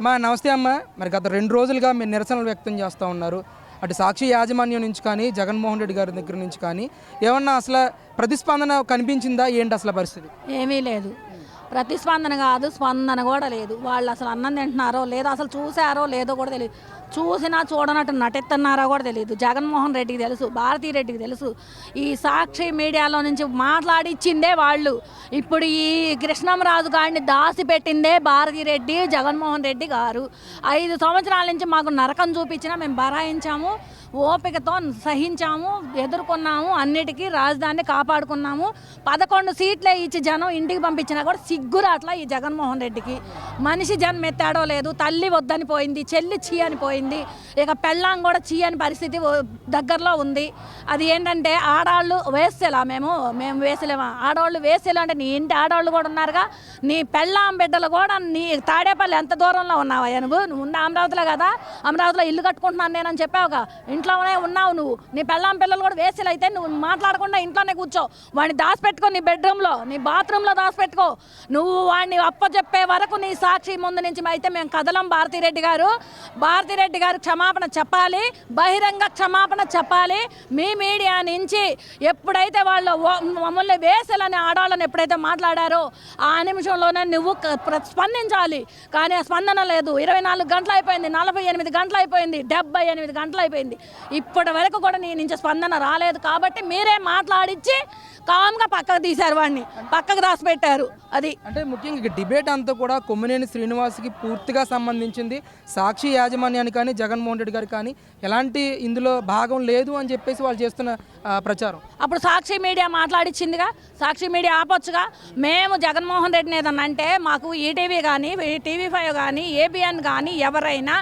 మా నమస్తే అమ్మ. మరి గత రెండు రోజులుగా మీరు నిరసనలు వ్యక్తం చేస్తూ ఉన్నారు. అటు సాక్షి యాజమాన్యం నుంచి కానీ జగన్మోహన్ రెడ్డి గారి దగ్గర నుంచి కానీ ఏమన్నా అసలు ప్రతిస్పందన కనిపించిందా? ఏంటి అసలు పరిస్థితి? ఏమీ లేదు. ప్రతిస్పందన కాదు స్పందన కూడా లేదు. వాళ్ళు అసలు అన్నం తింటున్నారో లేదో అసలు చూసారో లేదో కూడా తెలియదు. చూసినా చూడనట్టు నటెత్తన్నారా కూడా తెలియదు జగన్మోహన్ రెడ్డికి తెలుసు భారతీ రెడ్డికి తెలుసు. ఈ సాక్షి మీడియాలో నుంచి మాట్లాడిచ్చిందే వాళ్ళు. ఇప్పుడు ఈ కృష్ణంరాజు గారిని దాసిపెట్టిందే భారతీ రెడ్డి జగన్మోహన్ రెడ్డి గారు. ఐదు సంవత్సరాల నుంచి మాకు నరకం చూపించినా మేము బరాయించాము ఓపికతో సహించాము ఎదుర్కొన్నాము అన్నిటికీ రాజధానిని కాపాడుకున్నాము. పదకొండు సీట్లే ఇచ్చి జనం ఇంటికి పంపించినా కూడా సిగ్గురు అట్లా ఈ జగన్మోహన్ రెడ్డికి. మనిషి జన్మ ఎత్తాడో లేదు తల్లి వద్దని పోయింది చెల్లి చీ అని పోయింది. ఇక పెళ్ళాం కూడా చీయని పరిస్థితి దగ్గరలో ఉంది. అది ఏంటంటే ఆడవాళ్ళు వేసేలా మేము మేము వేసలేమా? ఆడవాళ్ళు వేసేలా అంటే నీ ఇంటి ఆడవాళ్ళు కూడా ఉన్నారుగా. నీ పెళ్ళాం బిడ్డలు కూడా నీ తాడేపల్లి ఎంత దూరంలో ఉన్నావా నువ్వు నువ్వు ఉన్న అమరావతిలో కదా? అమరావతిలో ఇల్లు కట్టుకుంటున్నాను నేనని చెప్పావుగా? ఇంట్లోనే ఉన్నావు నువ్వు. నీ పెళ్ళాం పిల్లలు కూడా వేసేలు అయితే నువ్వు మాట్లాడకుండా ఇంట్లోనే కూర్చో. వాడిని దాచిపెట్టుకో నీ బెడ్రూమ్లో నీ బాత్రూంలో దాచిపెట్టుకో. నువ్వు వాడిని అప్పచెప్పే వరకు నీ సాక్షి ముందు నుంచి అయితే మేము కదలం భారతిరెడ్డి గారు. భారతిరెడ్డి గారు క్షమాపణ చెప్పాలి బహిరంగ క్షమాపణ చెప్పాలి. మీ మీడియా నుంచి ఎప్పుడైతే వాళ్ళు మమ్మల్ని వేసలని ఆడాలని ఎప్పుడైతే మాట్లాడారో ఆ నిమిషంలోనే నువ్వు స్పందించాలి. కానీ ఆ స్పందన లేదు. ఇరవై నాలుగు గంటలు అయిపోయింది నలభై ఎనిమిది గంటలు అయిపోయింది డెబ్బై ఎనిమిది గంటలు అయిపోయింది. ఇప్పటి వరకు కూడా నీ నుంచి స్పందన రాలేదు కాబట్టి మీరే మాట్లాడించి కామ్గా పక్కకు తీశారు వాడిని. పక్కకు దాచిపెట్టారు. అది. అంటే ముఖ్యంగా డిబేట్ అంతా కూడా కొమ్మినేని శ్రీనివాస్కి పూర్తిగా సంబంధించింది సాక్షి యాజమాన్యానికి కానీ జగన్మోహన్ రెడ్డి గారు కానీ ఎలాంటి ఇందులో భాగం లేదు అని చెప్పేసి వాళ్ళు చేస్తున్న ప్రచారం. అప్పుడు సాక్షి మీడియా మాట్లాడిచ్చిందిగా సాక్షి మీడియా ఆపొచ్చుగా. మేము జగన్మోహన్ రెడ్డిని ఏదన్నా అంటే మాకు ఈటీవీ కానీ టీవీ ఫైవ్ కానీ ఏబిఎన్ కానీ ఎవరైనా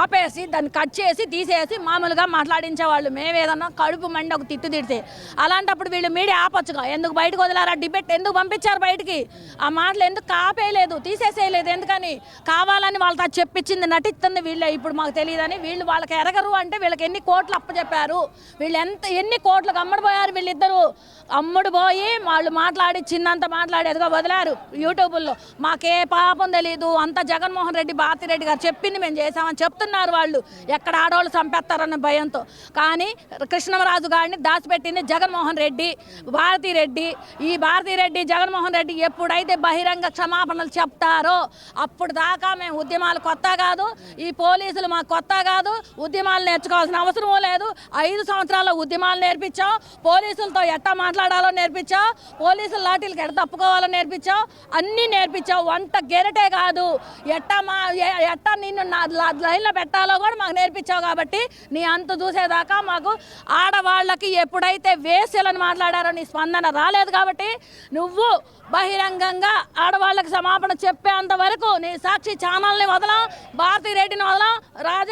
ఆపేసి దాన్ని కట్ చేసి తీసేసి మామూలుగా మాట్లాడించేవాళ్ళు. మేము ఏదన్నా కడుపు మండి ఒక తిట్టు తిడితే. అలాంటప్పుడు వీళ్ళు మీడియా ఆపొచ్చుగా. ఎందుకు బయటకు వదిలారా? డిబెట్ డిబేట్ ఎందుకు పంపించారు బయటికి? ఆ మాటలు ఎందుకు కాపేయలేదు తీసేసేయలేదు? ఎందుకని? కావాలని వాళ్ళతో అది చెప్పించింది నటిస్తుంది వీళ్ళే. ఇప్పుడు మాకు తెలియదని వీళ్ళు వాళ్ళకి ఎరగరు అంటే వీళ్ళకి ఎన్ని కోట్లు అప్పచెప్పారు వీళ్ళు ఎంత ఎన్ని కోట్లకు అమ్ముడుపోయారు వీళ్ళిద్దరు? అమ్ముడు పోయి వాళ్ళు మాట్లాడి చిన్నంత మాట్లాడి ఎదుగో వదిలారు యూట్యూబుల్లో మాకే పాపం తెలియదు అంత జగన్మోహన్ రెడ్డి భారతిరెడ్డి గారు చెప్పింది మేము చేసామని చెప్తున్నారు వాళ్ళు. ఎక్కడ ఆడవాళ్ళు చంపేస్తారన్న భయంతో. కానీ కృష్ణరాజు గారిని దాచిపెట్టింది జగన్మోహన్ రెడ్డి భారతిరెడ్డి. ఈ భారతీ రెడ్డి జగన్మోహన్ రెడ్డి ఎప్పుడైతే బహిరంగ క్షమాపణలు చెప్తారో అప్పుడు దాకా మేము ఉద్యమాలు కొత్త కాదు. ఈ పోలీసులు మాకు కొత్త కాదు ఉద్యమాలు నేర్చుకోవాల్సిన అవసరం లేదు. ఐదు సంవత్సరాల ఉద్యమాలు నేర్పించావు పోలీసులతో ఎట్టా మాట్లాడాలో నేర్పించావు పోలీసుల లాఠీలకు ఎట్ట తప్పుకోవాలో నేర్పించావు అన్నీ నేర్పించావు. వంట గెరటే కాదు. ఎట్టా మా ఎట్టా నిన్ను నా లైన్లో పెట్టాలో కూడా మాకు నేర్పించావు కాబట్టి నీ అంత చూసేదాకా మాకు ఆడవాళ్ళకి ఎప్పుడైతే వేసేయాలని మాట్లాడారో నీ స్పందన రాలేదు కాబట్టి నువ్వు బహిరంగంగా ఆడవాళ్ళకి సమాపణ చెప్పేంత వరకు నీ సాక్షి ఛానల్ని వదలం భారతీ రెడ్డిని వదలం రాజ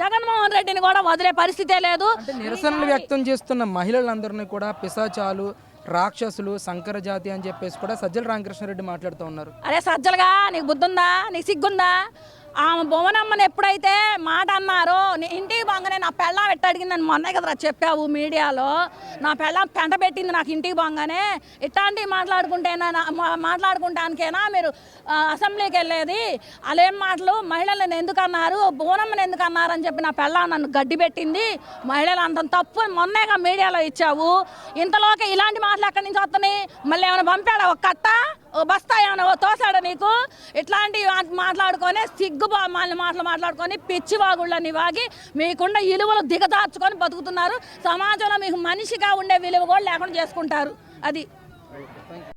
జగన్మోహన్ రెడ్డిని కూడా వదిలే పరిస్థితే లేదు. నిరసనలు వ్యక్తం చేస్తున్న మహిళలందరినీ కూడా పిశాచాలు రాక్షసులు సంకర జాతి అని చెప్పేసి కూడా సజ్జల రామకృష్ణారెడ్డి మాట్లాడుతూ ఉన్నారు. అరే సజ్జలుగా నీకు బుద్ధుందా? నీకు సిగ్గుందా? ఆమె భువనమ్మని ఎప్పుడైతే మాట అన్నారో నీ ఇంటికి బాగానే నా పెళ్ళం ఎట్ట అడిగిందని మొన్నే కదరా చెప్పావు మీడియాలో. నా పెళ్ళం పెంట పెట్టింది నాకు ఇంటికి బాగానే. ఇట్లాంటివి మాట్లాడుకుంటేనా నా- మాట్లాడుకుంటానికేనా మీరు అసెంబ్లీకి వెళ్ళేది? అలేం మాటలు? మహిళలను ఎందుకు అన్నారు? భువనమ్మని ఎందుకు అన్నారని అని చెప్పి నా పెళ్ళం నన్ను గడ్డి పెట్టింది. మహిళలు అంత తప్పు మొన్నేగా మీడియాలో ఇచ్చావు. ఇంతలోకి ఇలాంటి మాటలు ఎక్కడి నుంచి వస్తున్నాయి? మళ్ళీ ఏమైనా పంపాడా ఒక కట్ట బస్తా ఏమైనా తోసాడా నీకు? ఇట్లాంటి మాట్లాడుకొని సిగ్గు బా- మాటలు మాట్లాడుకొని పిచ్చి వాగుళ్ళని వాగి మీకున్న విలువలు దిగదార్చుకొని బతుకుతున్నారు. సమాజంలో మీకు మనిషిగా ఉండే విలువ కూడా లేకుండా చేసుకుంటారు. అది.